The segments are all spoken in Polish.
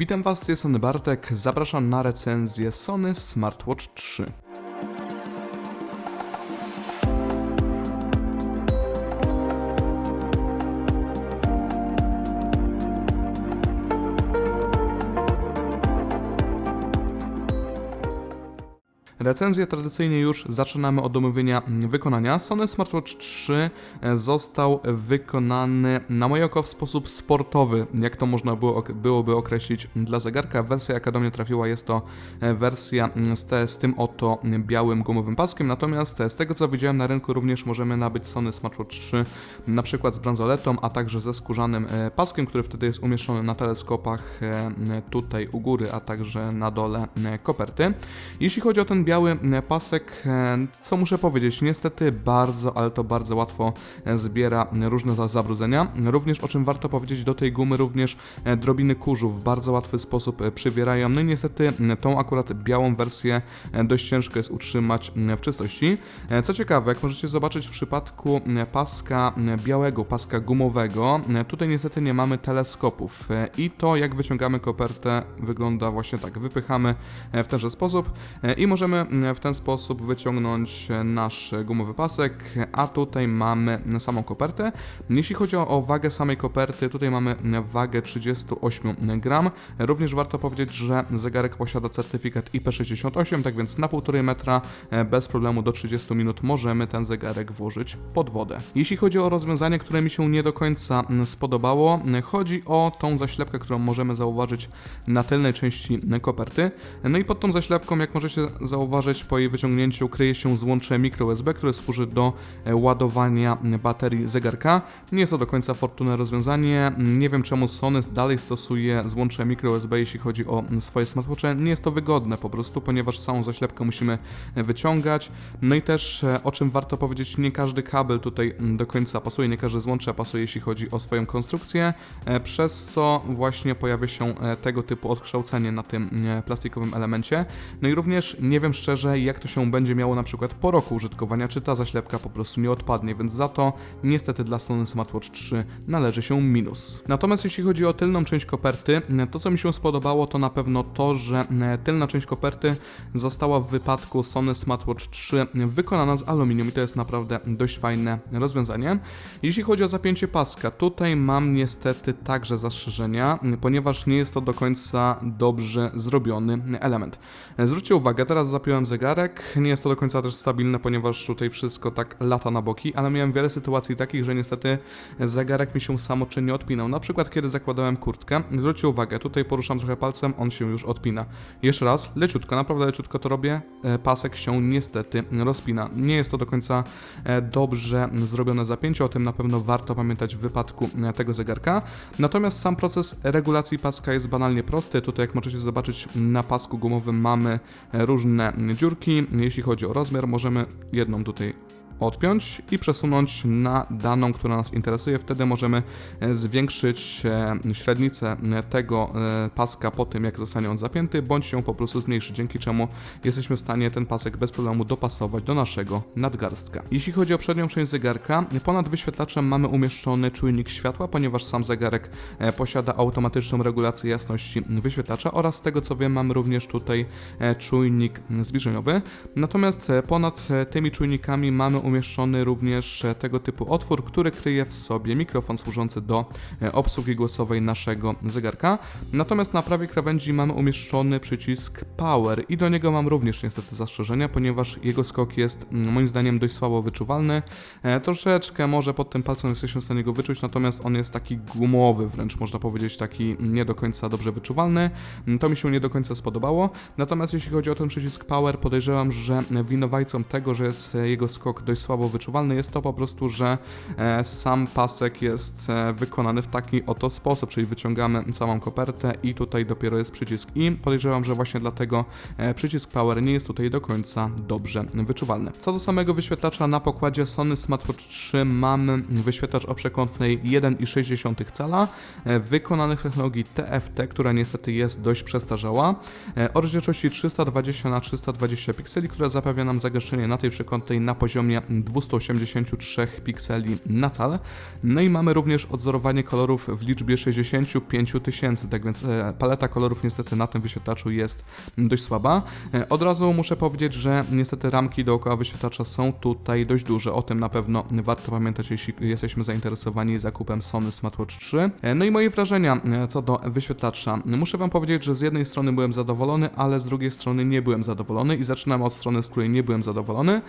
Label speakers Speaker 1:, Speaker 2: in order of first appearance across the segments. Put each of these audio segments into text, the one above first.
Speaker 1: Witam Was, jest Sony Bartek. Zapraszam na recenzję Sony Smartwatch 3. Recenzję tradycyjnie już zaczynamy od omówienia wykonania. Sony Smartwatch 3 został wykonany na moje oko w sposób sportowy, jak to można było, byłoby określić dla zegarka. Wersja jaka do mnie trafiła jest to wersja z, z tym oto białym gumowym paskiem, natomiast z tego co widziałem na rynku również możemy nabyć Sony Smartwatch 3 na przykład z bransoletą, a także ze skórzanym e, paskiem, który wtedy jest umieszczony na teleskopach e, tutaj u góry, a także na dole e, koperty. Jeśli chodzi o ten biały e, pasek, e, co muszę powiedzieć, niestety bardzo, ale to bardzo łatwo e, zbiera różne za- zabrudzenia. Również o czym warto powiedzieć, do tej gumy również drobiny kurzu w bardzo łatwy sposób przybierają. No i niestety tą akurat białą wersję dość ciężko jest utrzymać w czystości. Co ciekawe, jak możecie zobaczyć w przypadku paska białego, paska gumowego, tutaj niestety nie mamy teleskopów i to jak wyciągamy kopertę wygląda właśnie tak. Wypychamy w tenże sposób i możemy m, w ten sposób wyciągnąć e, nasz gumowy pasek, a tutaj mamy samą kopertę. Jeśli chodzi o, wagę samej koperty, tutaj mamy wagę 38 gram. Również warto powiedzieć, że zegarek posiada certyfikat IP68, tak więc na 1,5 metra e, bez problemu do 30 minut możemy ten zegarek włożyć pod wodę. Jeśli chodzi o rozwiązanie, które mi się nie do końca mm, spodobało, chodzi o tą zaślepkę, którą możemy zauważyć na tylnej części koperty. No i pod tą zaślepką, jak możecie zauważyć, po jej wyciągnięciu kryje się złącze micro USB, które służy do e, ładowania baterii zegarka. Nie jest to do końca fortunne rozwiązanie. Nie wiem czemu Sony dalej stosuje złącze micro USB, jeśli chodzi o swoje smartwatche. Nie jest to wygodne po prostu, ponieważ całą zaślepkę musimy e, wyciągać. No i też e, o czym warto powiedzieć, nie każdy kabel tutaj do końca pasuje, nie każde złącze pasuje, jeśli chodzi o swoją konstrukcję, przez co właśnie pojawia się tego typu odkształcenie na tym plastikowym elemencie. No i również nie wiem szczerze, jak to się będzie miało na przykład po roku użytkowania, czy ta zaślepka po prostu nie odpadnie, więc za to niestety dla Sony Smartwatch 3 należy się minus. Natomiast jeśli chodzi o tylną część koperty, to co mi się spodobało to na pewno to, że tylna część koperty została w wypadku Sony Smartwatch 3 wykonana z aluminium i to jest naprawdę dość fajne rozwiązanie. Jeśli chodzi o zapięcie paska, tutaj mam niestety także zastrzeżenia, ponieważ nie jest to do końca dobrze zrobiony element. Zwróćcie uwagę, teraz zapiąłem zegarek, nie jest to do końca też stabilne, ponieważ tutaj wszystko tak lata na boki, ale miałem wiele sytuacji takich, że niestety zegarek mi się samoczynnie odpinał. Na przykład kiedy zakładałem kurtkę, zwróćcie uwagę, tutaj poruszam trochę palcem, on się już odpina. Jeszcze raz, leciutko, naprawdę leciutko to robię, e, pasek się niestety rozpina. Nie jest to do końca e, dobrze zrobione zapięcie, o tym na pewno warto pamiętać w wypadku e, tego zegarka. Natomiast sam proces regulacji paska jest banalnie prosty. Tutaj jak możecie zobaczyć na pasku gumowym mamy różne dziurki. Jeśli chodzi o rozmiar, możemy jedną tutaj odpiąć i przesunąć na daną, która nas interesuje. Wtedy możemy e, zwiększyć e, średnicę e, tego paska po tym, jak zostanie on zapięty, bądź ją po prostu zmniejszyć, dzięki czemu jesteśmy w stanie ten pasek bez problemu dopasować do naszego nadgarstka. Jeśli chodzi o przednią część zegarka, ponad wyświetlaczem mamy umieszczony czujnik światła, ponieważ sam zegarek posiada automatyczną regulację jasności wyświetlacza oraz z tego co wiem mamy również tutaj czujnik zbliżeniowy. Natomiast ponad tymi czujnikami mamy umieszczony również e, tego typu otwór, który kryje w sobie mikrofon służący do e, obsługi głosowej naszego zegarka. Natomiast na prawej krawędzi mamy umieszczony przycisk Power i do niego mam również niestety zastrzeżenia, ponieważ jego skok jest mm, moim zdaniem dość słabo wyczuwalny. E, Troszeczkę może pod tym palcem jesteśmy w stanie go wyczuć, natomiast on jest taki gumowy, wręcz można powiedzieć taki nie do końca dobrze wyczuwalny. Mm, To mi się nie do końca spodobało. Natomiast jeśli chodzi o ten przycisk Power, podejrzewam, że winowajcą tego, że jest jego skok dość słabo wyczuwalny, jest to po prostu, że e, sam pasek jest e, wykonany w taki oto sposób, czyli wyciągamy całą kopertę i tutaj dopiero jest przycisk I. Podejrzewam, że właśnie dlatego e, przycisk Power nie jest tutaj do końca dobrze wyczuwalny. Co do samego wyświetlacza na pokładzie Sony Smartwatch 3 mamy wyświetlacz o przekątnej 1,6 cala, wykonany w technologii TFT, która niestety jest dość przestarzała, o rozdzielczości 320 na 320 pikseli, która zapewnia nam zagęszczenie na tej przekątnej na poziomie poziomie 283 pikseli na cal. No i mamy również odzorowanie kolorów w liczbie 65 tysięcy, tak więc e, paleta kolorów niestety na tym wyświetlaczu jest dość słaba. E, Od razu muszę powiedzieć, że niestety ramki dookoła wyświetlacza są tutaj dość duże. O tym na pewno warto pamiętać, jeśli jesteśmy zainteresowani zakupem Sony Smartwatch 3. E, No i moje wrażenia co do wyświetlacza. Muszę Wam powiedzieć, że z jednej strony byłem zadowolony, ale z drugiej strony nie byłem zadowolony i zaczynam od strony, z której nie byłem zadowolony,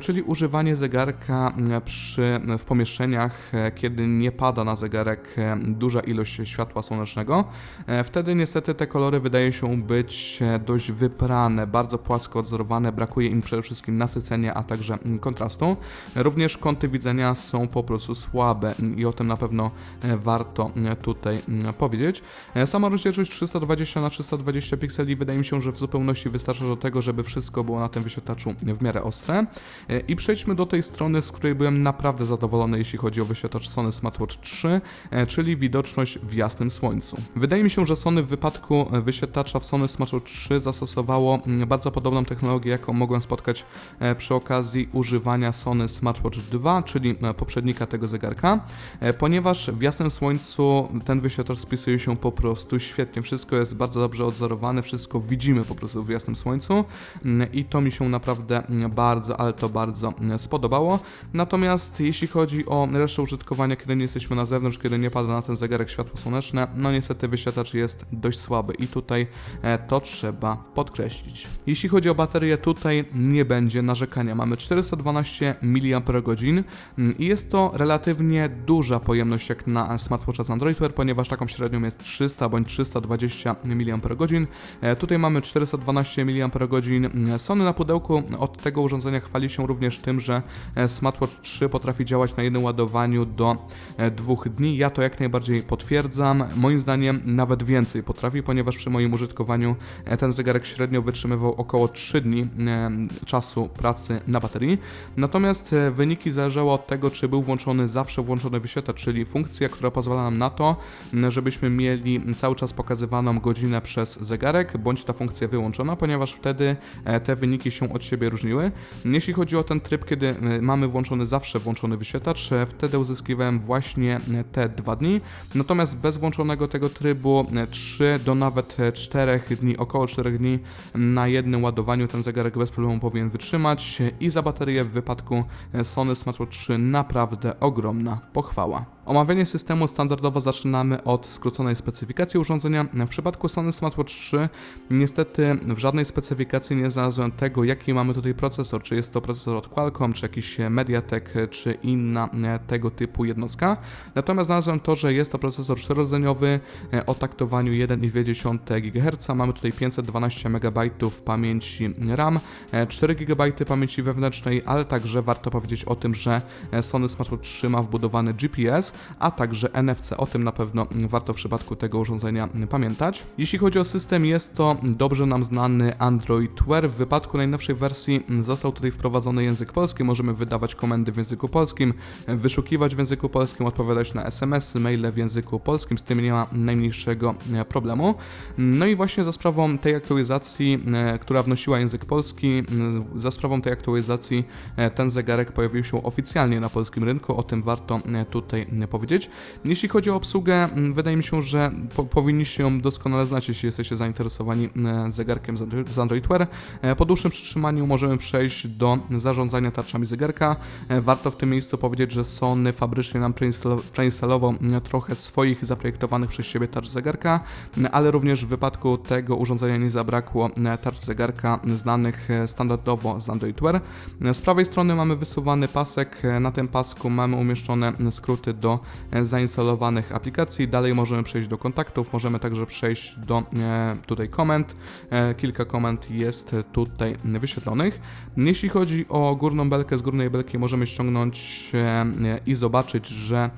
Speaker 1: czyli używanie zegarka mm, przy, w pomieszczeniach, e, kiedy nie pada na zegarek e, duża ilość światła słonecznego. E, Wtedy niestety te kolory wydają się być e, dość wyprane, bardzo płasko odzorowane, brakuje im przede wszystkim nasycenia, a także kontrastu. Również kąty widzenia są po prostu słabe i o tym na pewno e, warto e, tutaj powiedzieć. E, Sama rozdzielczość 320 na 320 pikseli wydaje mi się, że w zupełności wystarcza do tego, żeby wszystko było na tym wyświetlaczu w miarę ostre. E, I przejdźmy do tej strony, z której byłem naprawdę zadowolony, jeśli chodzi o wyświetlacz Sony Smartwatch 3, e, czyli widoczność w jasnym słońcu. Wydaje mi się, że Sony w wypadku e, wyświetlacza w Sony Smartwatch 3 zastosowało mm, bardzo podobną technologię, jaką mogłem spotkać e, przy okazji używania Sony Smartwatch 2, czyli poprzednika tego zegarka, ponieważ w jasnym słońcu ten wyświetlacz spisuje się po prostu świetnie. Wszystko jest bardzo dobrze odzorowane, wszystko widzimy po prostu w jasnym słońcu mm, i to mi się naprawdę mm, bardzo, ale to bardzo spodobało. Natomiast jeśli chodzi o resztę użytkowania, kiedy nie jesteśmy na zewnątrz, kiedy nie pada na ten zegarek światło słoneczne, no niestety wyświetlacz jest dość słaby i tutaj e, to trzeba podkreślić. Jeśli chodzi o baterię, tutaj nie będzie narzekania. Mamy 412 mAh mm, i jest to relatywnie duża pojemność jak na smartwatcha z Android Wear, ponieważ taką średnią jest 300 bądź 320 mAh. E, Tutaj mamy 412 mAh. Sony na pudełku od tego urządzenia chwali się również tym, że e, Smartwatch 3 potrafi działać na jednym ładowaniu do e, dwóch dni. Ja to jak najbardziej potwierdzam. Moim zdaniem nawet więcej potrafi, ponieważ przy moim użytkowaniu e, ten zegarek średnio wytrzymywał około 3 dni czasu pracy na baterii. Natomiast wyniki zależały od tego, czy był włączony zawsze włączony wyświetlacz, czyli funkcja, która pozwala nam na to, żebyśmy mieli cały czas pokazywaną godzinę przez zegarek, bądź ta funkcja wyłączona, ponieważ wtedy te wyniki się od siebie różniły. Jeśli chodzi o ten tryb, kiedy e, mamy włączony zawsze włączony wyświetlacz, e, wtedy uzyskiwałem właśnie e, te dwa dni. Natomiast bez włączonego tego trybu 3 do nawet 4 dni, około 4 dni na jednym ładowaniu ten zegarek bez problemu powinien wytrzymać i za baterię w wypadku Sony Smartwatch 3 naprawdę ogromna pochwała. Omawianie systemu standardowo zaczynamy od skróconej specyfikacji urządzenia. W przypadku Sony Smartwatch 3 niestety w żadnej specyfikacji nie znalazłem tego, jaki mamy tutaj procesor, czy jest to procesor od Qualcomm, czy jakiś Mediatek, czy inna e, tego typu jednostka. Natomiast znalazłem to, że jest to procesor czterodzeniowy e, o taktowaniu 1,2 GHz. Mamy tutaj 512 MB pamięci RAM, e, 4 GB pamięci wewnętrznej, ale także warto powiedzieć o tym, że e, Sony Smartwatch 3 ma wbudowany GPS, a także NFC. O tym na pewno warto w przypadku tego urządzenia pamiętać. Jeśli chodzi o system, jest to dobrze nam znany Android Wear. W wypadku najnowszej wersji został tutaj wprowadzony język polski. Możemy wydawać komendy w języku polskim, wyszukiwać w języku polskim, odpowiadać na SMS-y, maile w języku polskim. Z tym nie ma najmniejszego e, problemu. No i właśnie za sprawą tej aktualizacji, e, która wnosiła język polski, m, za sprawą tej aktualizacji e, ten zegarek pojawił się oficjalnie na polskim rynku. O tym warto e, tutaj e, powiedzieć. Jeśli chodzi o obsługę, m, wydaje mi się, że po, powinniście ją doskonale znać, jeśli jesteście zainteresowani e, zegarkiem z Android, Wear. E, Po dłuższym przytrzymaniu możemy przejść do zarządzania tarczami zegarka. E, Warto w tym miejscu powiedzieć, że Sony fabrycznie nam preinstalo- przeinstalował m, trochę swoich zaprojektowanych przez siebie tarcz zegarka, m, ale również w wypadku tego urządzenia nie zabrakło tarcz zegarka znanych standardowo z Android Wear. Z prawej strony mamy wysuwany pasek, na tym pasku mamy umieszczone skróty do e, zainstalowanych aplikacji. Dalej możemy przejść do kontaktów, możemy także przejść do e, tutaj komend. E, Kilka komend jest tutaj wyświetlonych. Jeśli chodzi o górną belkę, z górnej belki możemy ściągnąć i zobaczyć, że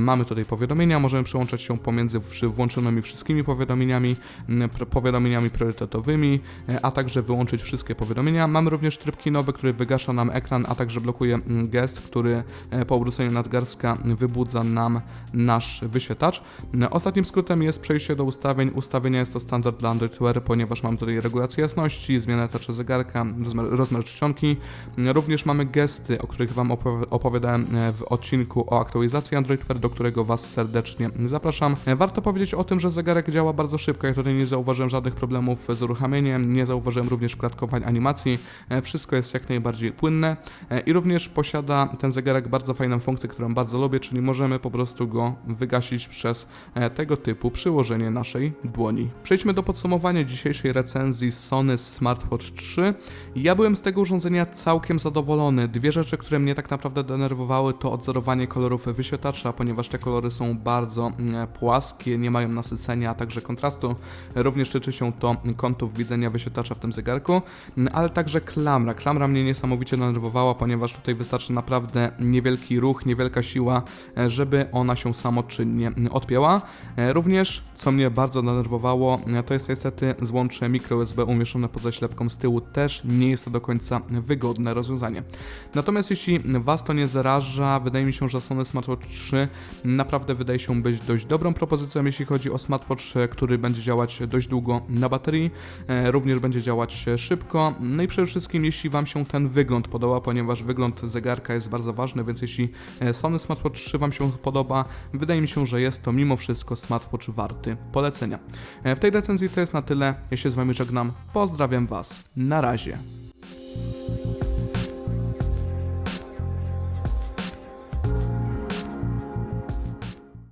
Speaker 1: mamy tutaj powiadomienia. Możemy przełączać się pomiędzy włączonymi wszystkimi powiadomieniami, powiadomieniami priorytetowymi, a także wyłączyć wszystkie powiadomienia. Mamy również tryb kinowy, który wygasza nam ekran, a także blokuje gest, który po obróceniu nadgarstka wybudza nam nasz wyświetlacz. Ostatnim skrótem jest przejście do ustawień. Ustawienia jest to standard dla Android Wear, ponieważ mamy tutaj regulację jasności, zmianę tarczy zegarka, rozmiar, rozmiar czcionki. Również mamy gesty, o których Wam opowi- opowiadałem e, w odcinku o aktualizacji Android Wear, do którego Was serdecznie zapraszam. E, Warto powiedzieć o tym, że zegarek działa bardzo szybko. Ja tutaj nie zauważyłem żadnych problemów z uruchamieniem, nie zauważyłem również klatkowań animacji. E, Wszystko jest jak najbardziej płynne i również posiada ten zegarek bardzo fajną funkcję, którą bardzo lubię, czyli możemy po prostu go wygasić przez e, tego typu przyłożenie naszej dłoni. Przejdźmy do podsumowania dzisiejszej recenzji Sony Smartwatch 3. Ja byłem z tego urządzenia całkiem zadowolony. Dwie rzeczy, które mnie tak naprawdę denerwowały, to odzorowanie kolorów wyświetlacza, ponieważ te kolory są bardzo mm, płaskie, nie mają nasycenia, a także kontrastu. Również tyczy się to kątów widzenia wyświetlacza w tym zegarku, mm, ale także klamra. Klamra mnie niesamowicie denerwowała, ponieważ tutaj wystarczy naprawdę niewielki ruch, niewielka siła, e, żeby ona się samoczynnie odpięła. E, Również, co mnie bardzo denerwowało, e, to jest niestety złącze micro USB umieszczone pod zaślepką z tyłu. Też nie jest to do końca wygodne rozwiązanie. Natomiast jeśli Was to nie zaraża, wydaje mi się, że Sony Smartwatch 3 naprawdę wydaje się być dość dobrą propozycją, jeśli chodzi o smartwatch, e, który będzie działać dość długo na baterii, również będzie działać szybko. No i przede wszystkim, jeśli Wam się ten wygląd podoba, ponieważ wygląd zegarka jest bardzo ważny, więc jeśli Sony Smartwatch 3 Wam się podoba, wydaje mi się, że jest to mimo wszystko smartwatch warty polecenia. E, W tej recenzji to jest na tyle. Ja się z Wami żegnam. Pozdrawiam Was. Na razie.